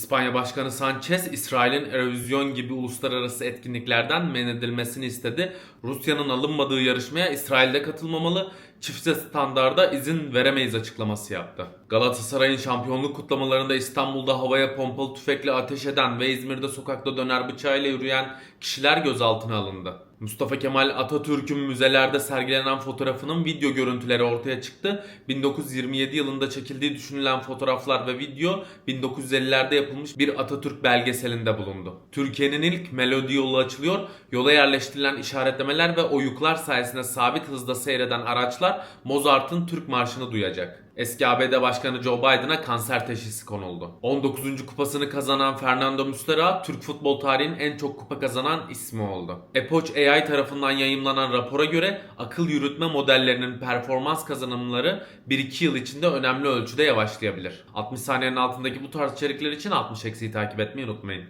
İspanya Başkanı Sanchez, İsrail'in Eurovision gibi uluslararası etkinliklerden men edilmesini istedi. Rusya'nın alınmadığı yarışmaya İsrail'de katılmamalı, çifte standarda izin veremeyiz açıklaması yaptı. Galatasaray'ın şampiyonluk kutlamalarında İstanbul'da havaya pompalı tüfekle ateş eden ve İzmir'de sokakta döner bıçağıyla yürüyen kişiler gözaltına alındı. Mustafa Kemal Atatürk'ün müzelerde sergilenen fotoğrafının video görüntüleri ortaya çıktı. 1927 yılında çekildiği düşünülen fotoğraflar ve video 1950'lerde yapılmış bir Atatürk belgeselinde bulundu. Türkiye'nin ilk melodi yolu açılıyor. Yola yerleştirilen işaretlemeler ve oyuklar sayesinde sabit hızda seyreden araçlar Mozart'ın Türk Marşı'nı duyacak. Eski ABD Başkanı Joe Biden'a kanser teşhisi konuldu. 19. kupasını kazanan Fernando Muslera, Türk futbol tarihinin en çok kupa kazanan ismi oldu. Epoch AI tarafından yayımlanan rapora göre akıl yürütme modellerinin performans kazanımları 1-2 yıl içinde önemli ölçüde yavaşlayabilir. 60 saniyenin altındaki bu tarz içerikler için 60 eksiği takip etmeyi unutmayın.